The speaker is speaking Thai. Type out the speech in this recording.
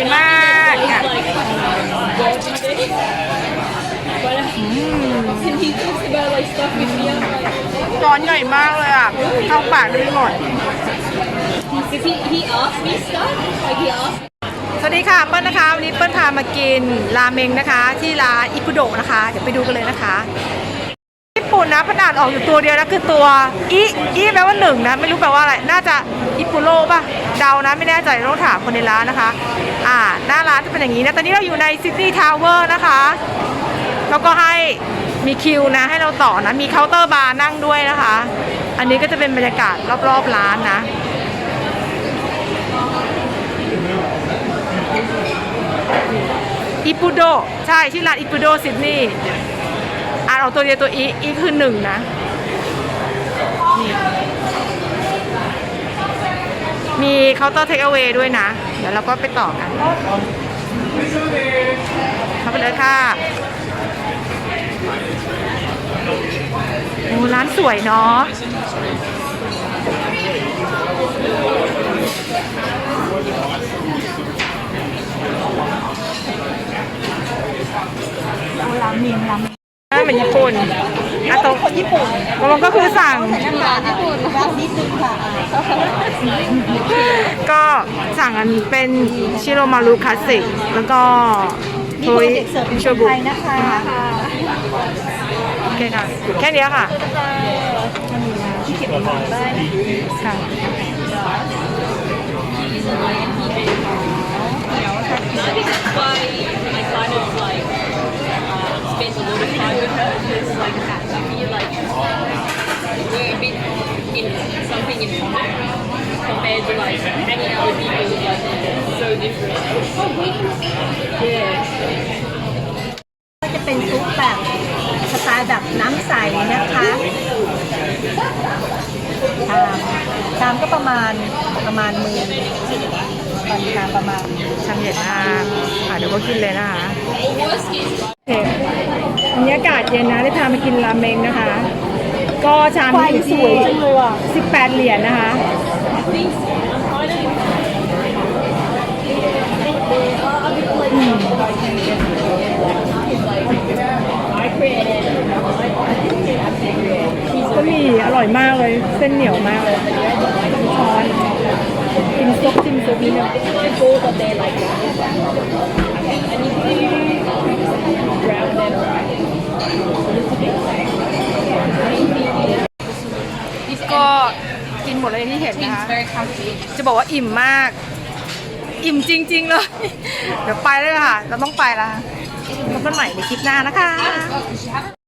ญ่มากอะ And he talks about like stuff with me. I'm like, ช้อนใหญ่มากเลยอะเข้าปากได้ไม่หมด because he, he asked me stuff. Like he asked สวัสดีค่ะเปิ้ลนะคะวันนี้เปิ้ลพามากินราเมงนะคะ ที่ร้านอิคุโดะนะคะ เดี๋ยวไปดูกันเลยนะคะญี่ ปุ่นนะขนาดออกอยู่ตัวเดียวนะคือตัวอีอีแปลว่าหนึ่งนะไม่รู้แปลว่าอะไรน่าจะอิปุโรป่ะเดานะไม่แน่ใจต้องถามคนในร้านนะคะ อ่าหน้าร้านจะเป็นอย่างนี้นะตอนนี้เราอยู่ในซิตี้ทาวเวอร์นะคะแล้วก็ให้มีคิวนะให้เราต่อนะมีเคาน์เตอร์บาร์นั่งด้วยนะคะ อันนี้ก็จะเป็นบรรยากาศรอบๆร้านนะอิปุโดใช่ชื่อร้านอิปุโดซิดนีย์ อ่านออกตัวเดียวตัวอีอีคือหนึ่งนะนี่มีเคาน์เตอร์เทคเอา a y ด้วยนะ เดี๋ยวเราก็ไปต่อกันเข้าไปเลยค่ะโอ้ร้านสวยเนาะร้านเมียงร้าน เหมือนญี่ปุ่นอะตรงคนญี่ปุ่นตรงก็คือสั่งก็สั่งอันเป็นชิโรมารุคลาสสิกแล้วก็โทยโชบุนะคะโอเคค่ะ แค่เนี้ยค่ะค่ะ in common compared to like hanging out with people who like so different. Yeah. ก็จะเป็นซุปแบบสไตล์แบบน้ำใสนะคะชามชามก็ประมาณประมาณมือตอนชามประมาณชามใหญ่มากอะเดี๋ยวก็กินเลยนะคะโอเคบรรยากาศเย็นนะได้พามากินราเมงนะคะ ก็ชามนี้อยู่ที่18 เหรียญนะคะ ก็มีอร่อยมากเลย เส้นเหนียวมากเลยช้อนกินซุปจิ้มซุปนี่เนี่ย all ก็กินหมดเลยที่เห็นนะคะ very comfy จะบอกว่าอิ่มมาก อิ่มจริง ๆ เลย เดี๋ยวไปเลยค่ะ เราต้องไปละแล้วกันใหม่ในคลิปหน้านะคะ